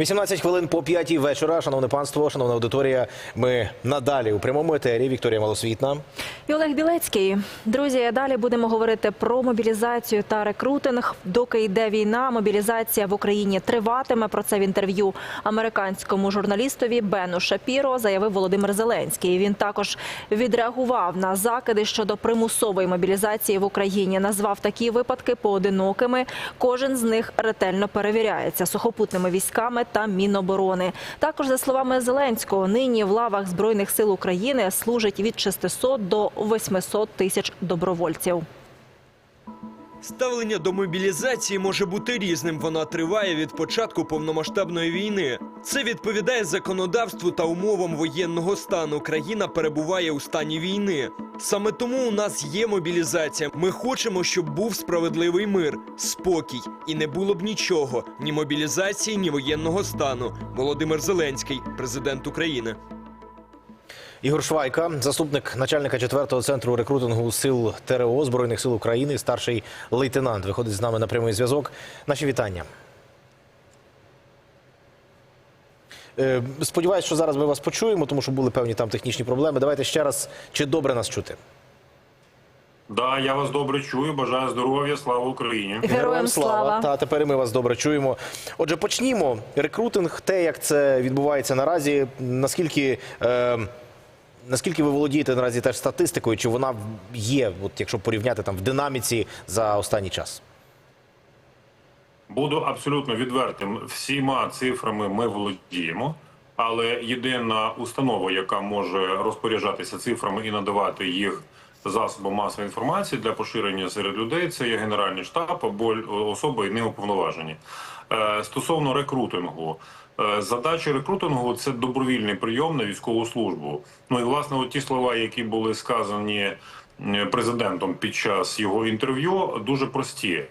18 хвилин по п'ятій вечора. Шановне панство, шановна аудиторія. Ми надалі у прямому етері. Вікторія Малосвітна. І Олег Білецький. Друзі, далі будемо говорити про мобілізацію та рекрутинг. Доки йде війна, мобілізація в Україні триватиме. Про це в інтерв'ю американському журналістові Бену Шапіро заявив Володимир Зеленський. Він також відреагував на закиди щодо примусової мобілізації в Україні. Назвав такі випадки поодинокими. Кожен з них ретельно перевіряється сухопутними військами та Міноборони. Також за словами Зеленського, нині в лавах збройних сил України служить від 600 до 800 тисяч добровольців. Ставлення до мобілізації може бути різним. Вона триває від початку повномасштабної війни. Це відповідає законодавству та умовам воєнного стану. Країна перебуває у стані війни. Саме тому у нас є мобілізація. Ми хочемо, щоб був справедливий мир, спокій і не було б нічого ні мобілізації, ні воєнного стану. Володимир Зеленський, президент України. Ігор Швайка, заступник начальника 4-го центру рекрутингу сил ТРО Збройних сил України, старший лейтенант, виходить з нами на прямий зв'язок. Наші вітання. Е, Сподіваюсь, що зараз ми вас почуємо, тому що були певні там технічні проблеми. Давайте ще раз, чи добре нас чути? Да, я вас добре чую. Бажаю здоров'я, слава Україні. Героям слава! Та тепер ми вас добре чуємо. Отже, почнімо. Рекрутинг, те, як це відбувається наразі. Наскільки, е, наскільки ви володієте наразі теж статистикою, чи вона є, от якщо порівняти там в динаміці за останній час? Буду абсолютно відвертим. Всіма цифрами ми володіємо, але єдина установа, яка може розпоряджатися цифрами і надавати їх засобам масової інформації для поширення серед людей, це є Генеральний штаб або особи неуповноважені. Е, Стосовно рекрутингу. Е, Задача рекрутингу це добровільний прийом на військову службу. Ну і власне, ті слова, які були сказані е, президентом під час його інтерв'ю, дуже прості.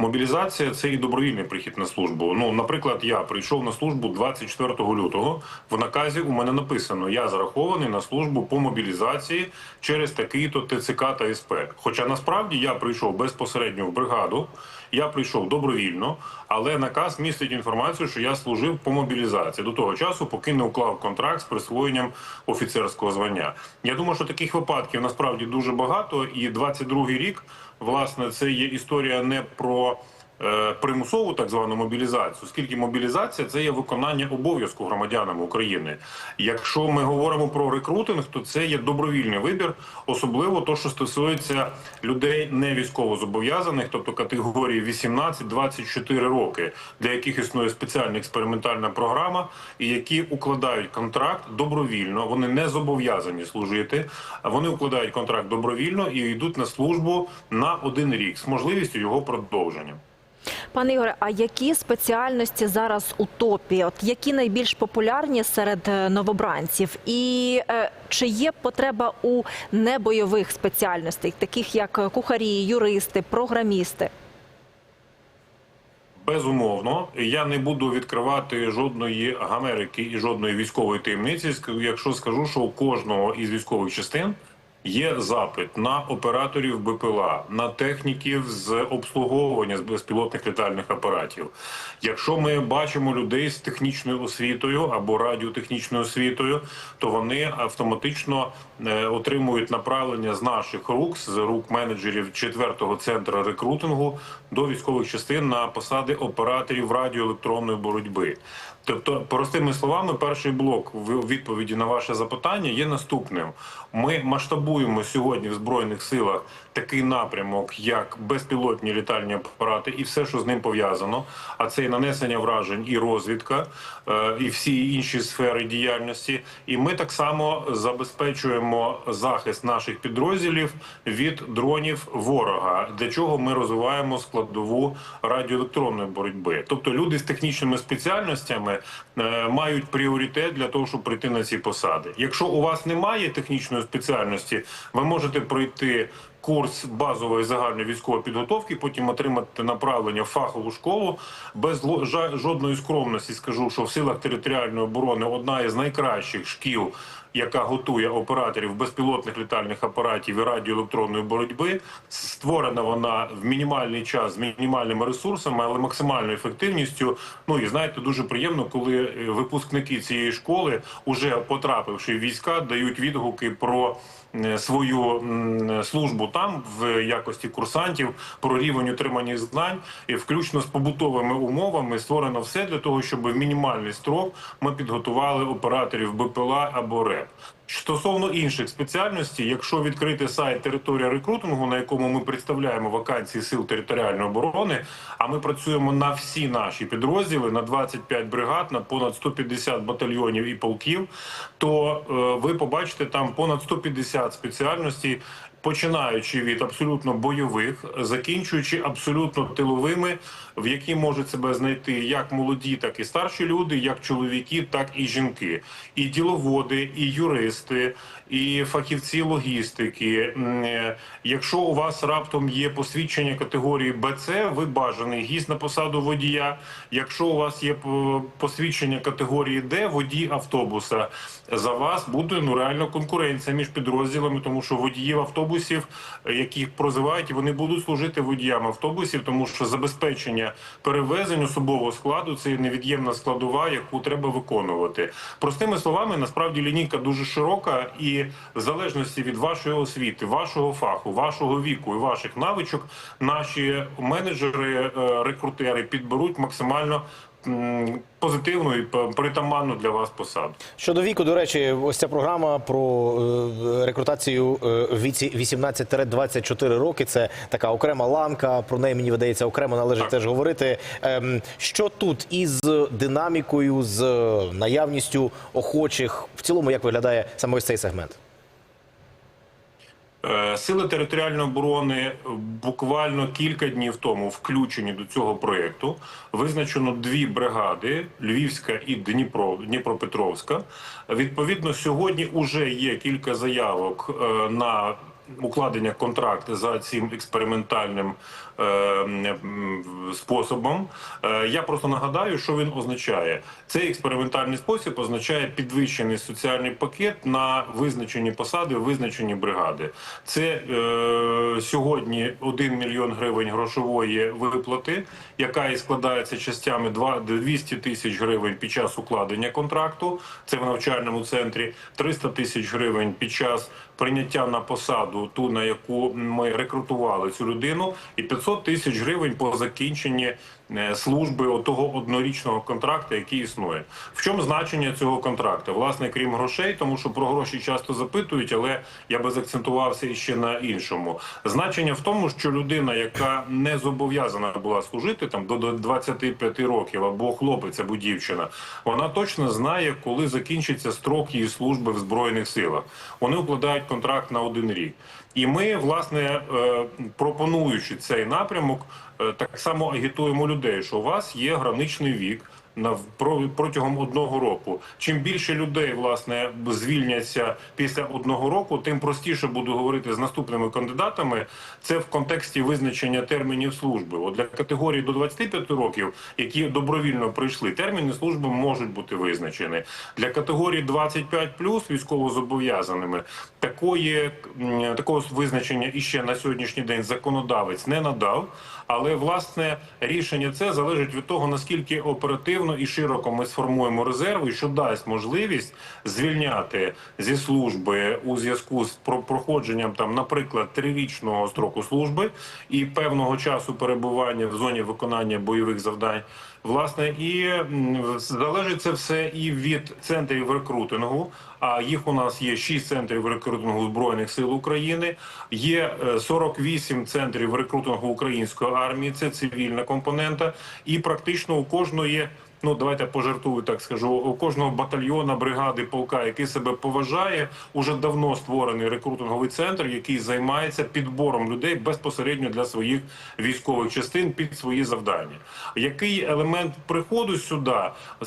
Мобілізація це і добровільний прихід на службу. Ну, наприклад, я прийшов на службу 24 лютого. В наказі у мене написано: я зарахований на службу по мобілізації через такий-то ТЦК та СП. Хоча насправді я прийшов безпосередньо в бригаду, я прийшов добровільно, але наказ містить інформацію, що я служив по мобілізації до того часу, поки не уклав контракт з присвоєнням офіцерського звання. Я думаю, що таких випадків насправді дуже багато, і 22-й рік, власне, це є історія не про. Е, Примусову так звану мобілізацію, оскільки мобілізація це є виконання обов'язку громадянам України. Якщо ми говоримо про рекрутинг, то це є добровільний вибір, особливо то, що стосується людей не військовозобов'язаних, тобто категорії 18-24 роки, для яких існує спеціальна експериментальна програма, і які укладають контракт добровільно. Вони не зобов'язані служити. а Вони укладають контракт добровільно і йдуть на службу на один рік з можливістю його продовження. Пане Ігоре, а які спеціальності зараз у топі? От які найбільш популярні серед е, новобранців? І е, чи є потреба у небойових спеціальностей, таких як е, кухарі, юристи, програмісти? Безумовно, я не буду відкривати жодної гамерики і жодної військової таємниці, якщо скажу, що у кожного із військових частин є запит на операторів БПЛА, на техніків з обслуговування з безпілотних літальних апаратів. Якщо ми бачимо людей з технічною освітою або радіотехнічною освітою, то вони автоматично е, отримують направлення з наших рук, з рук менеджерів 4-го центру рекрутингу до військових частин на посади операторів радіоелектронної боротьби. Тобто, простими словами, перший блок в відповіді на ваше запитання є наступним: ми масштабуємо сьогодні в збройних силах такий напрямок, як безпілотні літальні апарати, і все, що з ним пов'язано. А це і нанесення вражень, і розвідка, е, і всі інші сфери діяльності. І ми так само забезпечуємо захист наших підрозділів від дронів ворога, для чого ми розвиваємо складову радіоелектронної боротьби. Тобто люди з технічними спеціальностями е, мають пріоритет для того, щоб прийти на ці посади. Якщо у вас немає технічної спеціальності, ви можете пройти курс базової загальної військової підготовки, потім отримати направлення в фахову школу. Без жодної скромності скажу, що в силах територіальної оборони одна із найкращих шкіл, яка готує операторів безпілотних літальних апаратів і радіоелектронної боротьби. Створена вона в мінімальний час з мінімальними ресурсами, але максимальною ефективністю. Ну і знаєте, дуже приємно, коли е, випускники цієї школи, уже потрапивши в війська, дають відгуки про свою службу там в якості курсантів, про рівень отриманих знань, і включно з побутовими умовами створено все для того, щоб в мінімальний строк ми підготували операторів БПЛА або РЕП. Стосовно інших спеціальностей, якщо відкрити сайт територія рекрутингу, на якому ми представляємо вакансії сил територіальної оборони, а ми працюємо на всі наші підрозділи на 25 бригад, на понад 150 батальйонів і полків, то е, ви побачите там понад 150 спеціальностей. Починаючи від абсолютно бойових, закінчуючи абсолютно тиловими, в які можуть себе знайти як молоді, так і старші люди, як чоловіки, так і жінки, і діловоди, і юристи, і фахівці логістики. Е, Якщо у вас раптом є посвідчення категорії БЦ, ви бажаний гість на посаду водія. Якщо у вас є посвідчення категорії Д, водій автобуса, за вас буде ну реально конкуренція між підрозділами, тому що водіїв автобусів, е, яких прозивають, вони будуть служити водіям автобусів, тому що забезпечення перевезень особового складу це невід'ємна складова, яку треба виконувати. Простими словами, насправді лінійка дуже широка, і в залежності від вашої освіти, вашого фаху, вашого віку і ваших навичок, наші менеджери, е, рекрутери підберуть максимально. Позитивну і притаманну для вас посаду. Щодо віку, до речі, ось ця програма про е, рекрутацію е, віці 18-24 роки. Це така окрема ланка. Про неї мені видається окремо належить Так. теж говорити. Ем, Що тут із динамікою, з наявністю охочих в цілому, як виглядає саме ось цей сегмент? Е, Сили територіальної оборони буквально кілька днів тому включені до цього проєкту. Визначено дві бригади: Львівська і Дніпро, Дніпропетровська. Відповідно, сьогодні вже є кілька заявок е, на укладення контракту за цим експериментальним е, способом. Е, Я просто нагадаю, що він означає. Цей експериментальний спосіб означає підвищений соціальний пакет на визначені посади, визначені бригади. Це е, сьогодні 1 мільйон гривень грошової виплати, яка і складається частями два- 200 тисяч гривень під час укладення контракту. Це в навчальному центрі, 300 тисяч гривень під час прийняття на посаду, ту на яку ми рекрутували цю людину, і 500 тисяч гривень по закінченні е, служби того однорічного контракту, який існує. В чому значення цього контракту? Власне, крім грошей, тому що про гроші часто запитують, але я би закцентувався іще на іншому. Значення в тому, що людина, яка не зобов'язана була служити там до 25 років, або хлопець, або дівчина, вона точно знає, коли закінчиться строк її служби в збройних силах. Вони укладають контракт на один рік. І ми, власне, е, пропонуючи цей напрямок, е, так само агітуємо людей, що у вас є граничний вік. Протягом одного року. Чим більше людей власне звільняться після одного року, тим простіше буду говорити з наступними кандидатами. Це в контексті визначення термінів служби. От для категорії до 25 років, які добровільно прийшли, терміни служби можуть бути визначені. Для категорії 25 військовозобов'язаними такої такого визначення іще на сьогоднішній день законодавець не надав. Але власне рішення це залежить від того наскільки оперативно і широко ми сформуємо резерв, і що дасть можливість звільняти зі служби у зв'язку з про- проходженням там, наприклад, трирічного строку служби і певного часу перебування в зоні виконання бойових завдань. Власне, і залежить це все і від центрів рекрутингу. А їх у нас є 6 центрів рекрутингу збройних сил України. Є е, 48 центрів рекрутингу української армії. Це цивільна компонента, і практично у кожної. Ну, давайте пожартую, так скажу. У кожного батальйона, бригади, полка, який себе поважає, уже давно створений рекрутинговий центр, який займається підбором людей безпосередньо для своїх військових частин під свої завдання. Який елемент? приходу сюди,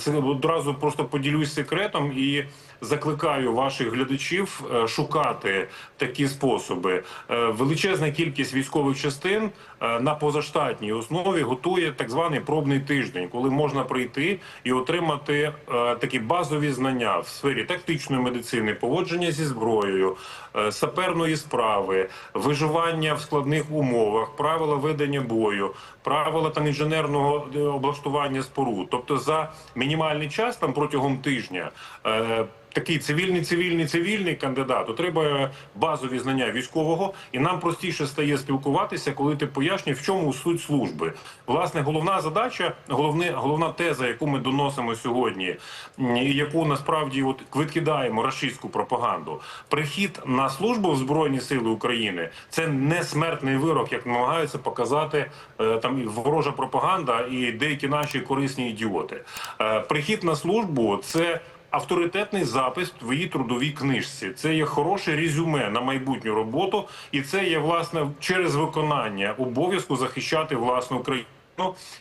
одразу просто поділюсь секретом і закликаю ваших глядачів е, шукати такі способи. Е, Величезна кількість військових частин е, на позаштатній основі готує так званий пробний тиждень, коли можна прийти і отримати е, такі базові знання в сфері тактичної медицини, поводження зі зброєю, е, саперної справи, виживання в складних умовах, правила ведення бою, правила там інженерного е, облаштування споруд. Тобто за мінімальний час там протягом тижня. е, Такий цивільний, цивільний, цивільний кандидат отримує базові знання військового, і нам простіше стає спілкуватися, коли ти пояснюєш, в чому суть служби. Власне, головна задача, головне, головна теза, яку ми доносимо сьогодні, і яку насправді от викидаємо рашистську пропаганду. Прихід на службу в Збройні Сили України це не смертний вирок, як намагаються показати е, там і ворожа пропаганда і деякі наші корисні ідіоти. Е, Прихід на службу це авторитетний запис в її трудовій книжці. Це є хороше резюме на майбутню роботу, і це є власне через виконання обов'язку захищати власну країну.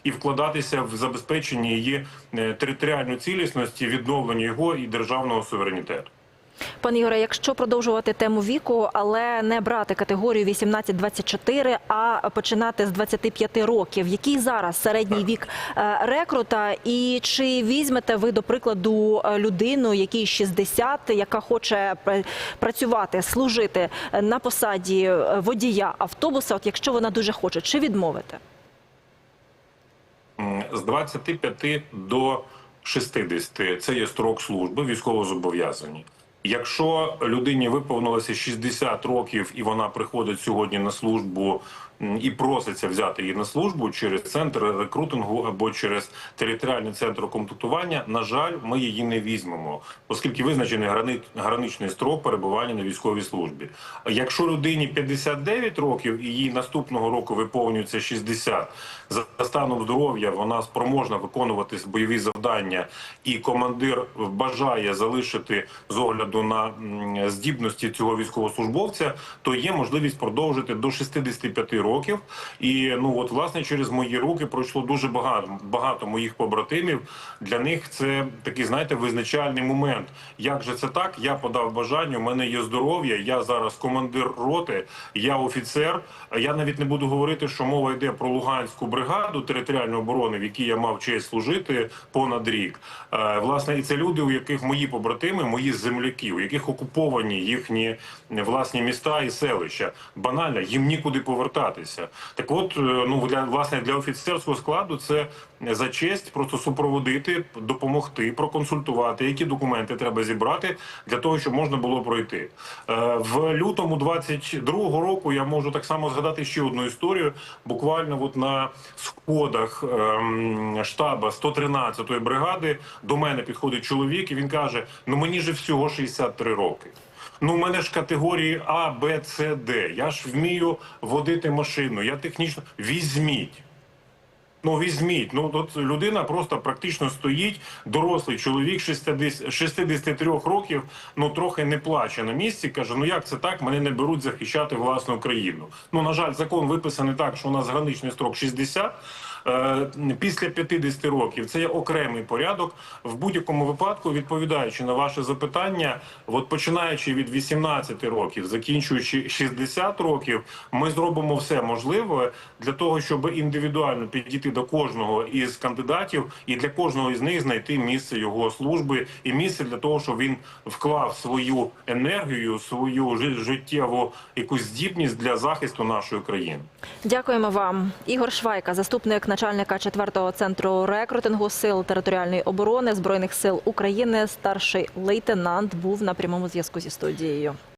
І вкладатися в забезпечення її е, територіальної цілісності, відновлення його і державного суверенітету. Пане Ігоре, якщо продовжувати тему віку, але не брати категорію 18-24, а починати з 25 років, який зараз середній вік е, рекрута, і чи візьмете ви до прикладу е, людину, якій 60, яка хоче працювати, служити на посаді е, водія автобуса? От якщо вона дуже хоче, чи відмовите? З 25 до 60 це є строк служби військовозобов'язані. Якщо людині виповнилося 60 років і вона приходить сьогодні на службу і проситься взяти її на службу через центр рекрутингу або через територіальний центр комплектування, на жаль, ми її не візьмемо, оскільки визначений грани- граничний строк перебування на військовій службі. Якщо людині 59 років і їй наступного року виповнюється 60, за станом здоров'я вона спроможна виконувати бойові завдання, і командир бажає залишити з огляду на здібності цього військовослужбовця, то є можливість продовжити до 65 років. І ну от власне через мої руки пройшло дуже багато багато моїх побратимів. Для них це такий, знаєте, визначальний момент. Як же це так? Я подав бажання. У мене є здоров'я. Я зараз командир роти, я офіцер. Я навіть не буду говорити, що мова йде про Луганську бригаду територіальної оборони, в якій я мав честь служити понад рік. Е, Власне, і це люди, у яких мої побратими, мої земляки, у яких окуповані їхні власні міста і селища. Банально їм нікуди повертатися. Так, от е, ну для власне для офіцерського складу це за честь просто супроводити, допомогти, проконсультувати, які документи треба зібрати для того, щоб можна було пройти. Е, В лютому 22-го року я можу так само згадати ще одну історію. Буквально от на сходах ем, штаба 113-ї бригади до мене підходить чоловік, і він каже: Ну мені же всього 63 роки. Ну, у мене ж категорії А, Б, С, Д. Я ж вмію водити машину. Я технічно візьміть. Ну, візьміть. Ну, от людина просто практично стоїть, дорослий чоловік 60, 63 років, ну трохи не плаче на місці. Каже: ну як це так? Мене не беруть захищати власну країну. Ну, на жаль, закон виписаний так, що у нас граничний строк 60. Е, Після 50 років це є окремий порядок. В будь-якому випадку, відповідаючи на ваше запитання, от починаючи від 18 років, закінчуючи 60 років, ми зробимо все можливе для того, щоб індивідуально підійти до кожного із кандидатів і для кожного із них знайти місце його служби і місце для того, щоб він вклав свою енергію, свою життєву якусь здібність для захисту нашої країни. Дякуємо вам. Ігор Швайка, заступник начальника 4-го центру рекрутингу сил територіальної оборони збройних сил України, старший лейтенант, був на прямому зв'язку зі студією.